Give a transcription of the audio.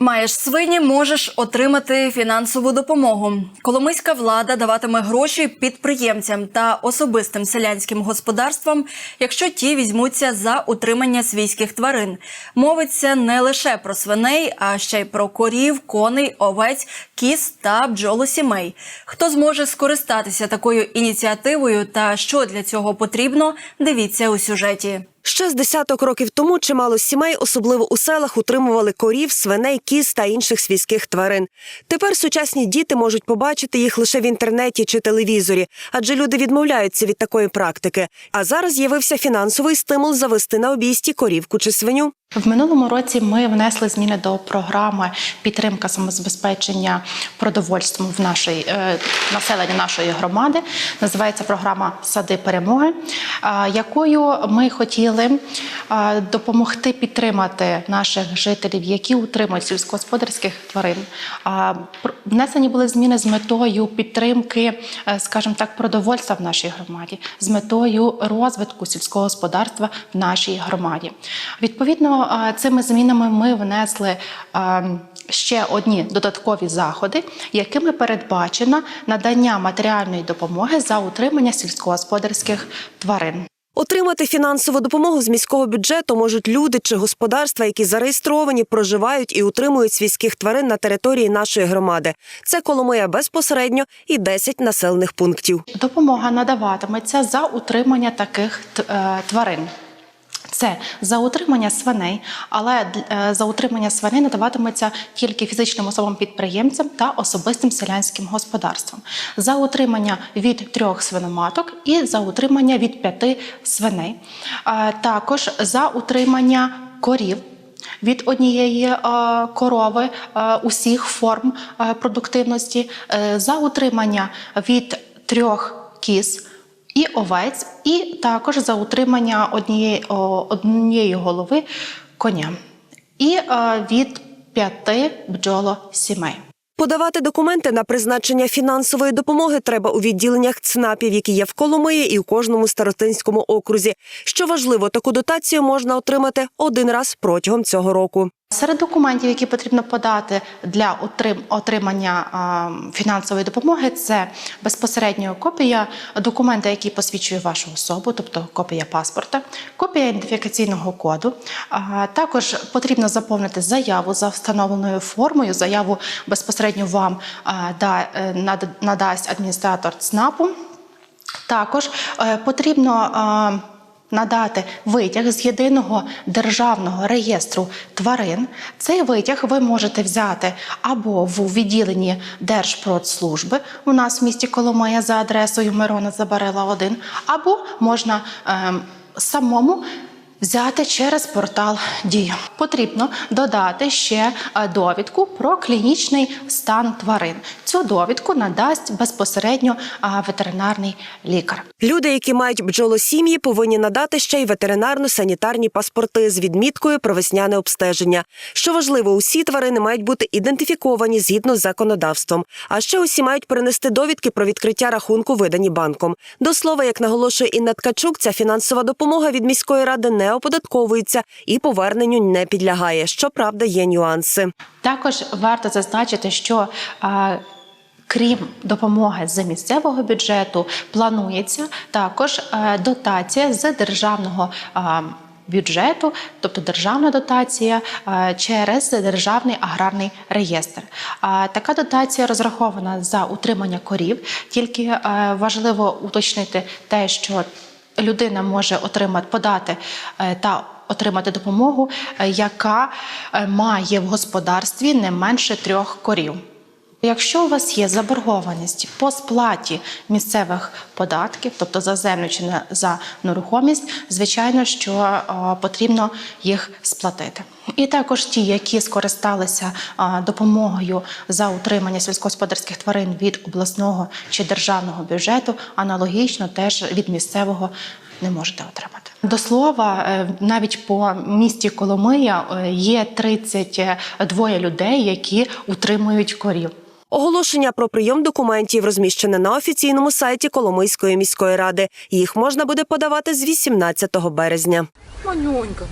Маєш свині, можеш отримати фінансову допомогу. Коломийська влада даватиме гроші підприємцям та особистим селянським господарствам, якщо ті візьмуться за утримання свійських тварин. Мовиться не лише про свиней, а ще й про корів, коней, овець, кіз та бджолосімей. Хто зможе скористатися такою ініціативою та що для цього потрібно, дивіться у сюжеті. Ще з десяток років тому чимало сімей, особливо у селах, утримували корів, свиней, кіз та інших свійських тварин. Тепер сучасні діти можуть побачити їх лише в інтернеті чи телевізорі, адже люди відмовляються від такої практики. А зараз з'явився фінансовий стимул завести на обійсті корівку чи свиню. В минулому році ми внесли зміни до програми підтримка самозабезпечення продовольством в нашій е, населення нашої громади. Називається програма Сади перемоги, е, якою ми хотіли е, допомогти підтримати наших жителів, які утримують сільськогосподарських тварин. Внесені були зміни з метою підтримки, е, скажімо так, продовольства в нашій громаді, з метою розвитку сільського господарства в нашій громаді. Відповідно, цими змінами ми внесли. Ще одні додаткові заходи, якими передбачено надання матеріальної допомоги за утримання сільськогосподарських тварин. Отримати фінансову допомогу з міського бюджету можуть люди чи господарства, які зареєстровані, проживають і утримують свійських тварин на території нашої громади. Це Коломия безпосередньо і 10 населених пунктів. Допомога надаватиметься за утримання таких е, тварин. Це за утримання свиней, але е, за утримання свиней надаватиметься тільки фізичним особам-підприємцям та особистим селянським господарствам. За утримання від трьох свиноматок і за утримання від п'яти свиней. Також за утримання корів. Від однієї е, корови е, усіх форм продуктивності, за утримання від трьох кіз і овець, і також за утримання однієї, однієї голови коня, і е, від п'яти бджолосімей. Подавати документи на призначення фінансової допомоги треба у відділеннях ЦНАПів, які є в Коломиї і у кожному старостинському окрузі. Що важливо, таку дотацію можна отримати один раз протягом цього року. Серед документів, які потрібно подати для отрим- отримання фінансової допомоги, це безпосередньо копія документа, який посвідчує вашу особу, тобто копія паспорта, копія ідентифікаційного коду. Також потрібно заповнити заяву за встановленою формою. Заяву безпосередньо вам е, над- надасть адміністратор ЦНАПу. Також е, потрібно надати витяг з єдиного державного реєстру тварин. Цей витяг ви можете взяти або в відділенні Держпродслужби у нас в місті Коломия за адресою Мирона Забарила 1, або можна е, самому. Взяти через портал Дія потрібно додати ще е, довідку про клінічний стан тварин. Цю довідку надасть безпосередньо е, ветеринарний лікар. Люди, які мають бджолосім'ї, повинні надати ще й ветеринарно-санітарні паспорти з відміткою про весняне обстеження. Що важливо, усі тварини мають бути ідентифіковані згідно з законодавством. А ще усі мають принести довідки про відкриття рахунку, видані банком. До слова, як наголошує Інна Ткачук, ця фінансова допомога від міської ради не оподатковується і поверненню не підлягає. Щоправда, є нюанси. Також варто зазначити, що е, крім допомоги з місцевого бюджету, планується також е, дотація з державного. Бюджету, тобто державна дотація е, через державний аграрний реєстр. А Така дотація розрахована за утримання корів. Тільки е, важливо уточнити те, що людина може отримати подати е, та отримати допомогу, е, яка е, має в господарстві не менше трьох корів. Якщо у вас є заборгованість по сплаті місцевих податків, тобто за землю чи за нерухомість, звичайно, що е, потрібно їх сплатити. І також ті, які скористалися е, допомогою за утримання сільськогосподарських тварин від обласного чи державного бюджету, аналогічно теж від місцевого не можете отримати. До слова, е, навіть по місті Коломия є 32 людей, які утримують корів. Оголошення про прийом документів розміщене на офіційному сайті Коломийської міської ради. Їх можна буде подавати з 18 березня. Манюнька.